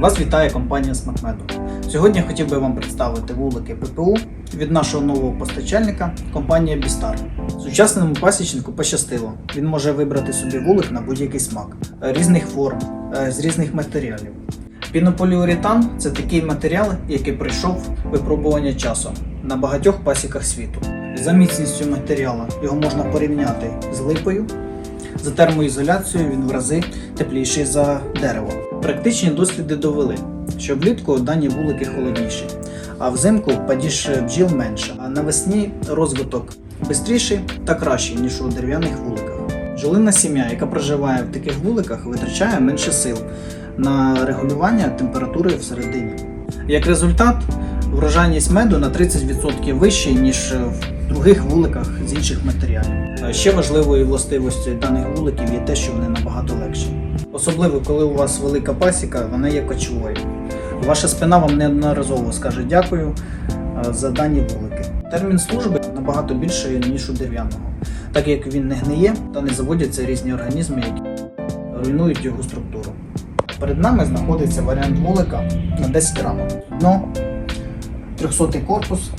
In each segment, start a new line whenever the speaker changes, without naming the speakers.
Вас вітає компанія Смакмеду. Сьогодні хотів би вам представити вулики ППУ від нашого нового постачальника компанія Бістар. Сучасному пасічнику пощастило. Він може вибрати собі вулик на будь-який смак, е, різних форм, е, з різних матеріалів. Пінополіуретан це такий матеріал, який пройшов випробування часом на багатьох пасіках світу. За міцністю матеріалу його можна порівняти з липою. За термоізоляцією він в рази тепліший за дерево. Практичні досліди довели, що влітку дані вулики холодніші, а взимку падіж бджіл менше, а навесні розвиток швидший та кращий, ніж у дерев'яних вуликах. Бджолина сім'я, яка проживає в таких вуликах, витрачає менше сил на регулювання температури всередині. Як результат, врожайність меду на 30% вищий, ніж в других вуликах з інших матеріалів. Е, Ще важливою властивостю даних вуликів є те, що вони набагато легші. Особливо, коли у вас велика пасіка, вона є кочовою. Ваша спина вам неодноразово скаже дякую е, за дані вулики. Термін служби набагато більший, ніж у дерев'яного, так як він не гниє та не заводяться різні організми, які руйнують його структуру. Перед нами знаходиться варіант вулика на 10 рамок. Дно, 300 корпус,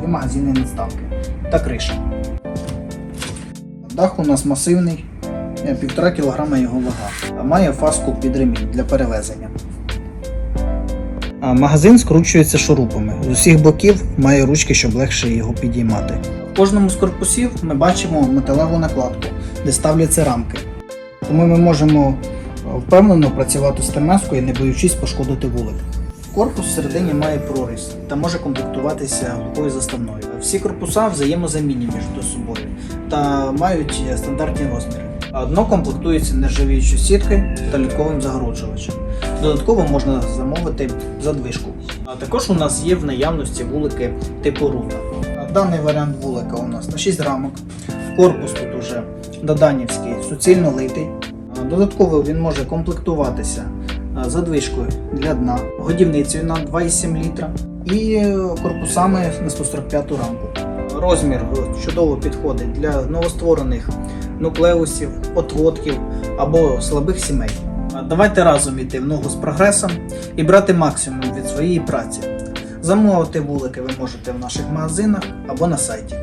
дві магазини надставки та криша. Дах у нас масивний, 1,5 кг його вага, а має фаску під ремінь для перевезення. Магазин скручується шурупами. З усіх боків має ручки, щоб легше його підіймати. В кожному з корпусів ми бачимо металеву накладку, де ставляться рамки. Тому ми можемо е, впевнено працювати з темескою, не боючись пошкодити вулик. Корпус всередині має прорізь та може комплектуватися глухою заставною. Всі корпуса взаємозамінні між собою та мають е, стандартні розміри. Дно комплектується нержавіючою сіткою та літковим загороджувачем. Додатково можна замовити задвижку. А також у нас є в наявності вулики типу рута. Даний варіант вулика у нас на 6 рамок. Корпус тут уже доданівський, суцільно литий. Додатково він може комплектуватися задвижкою для дна, годівницею на 2,7 літра і е, корпусами на 145 рамку. Розмір чудово підходить для новостворених нуклеусів, отводків або слабих сімей. Давайте разом йти в ногу з прогресом і брати максимум від своєї праці. Замовити вулики ви можете в наших магазинах або на сайті.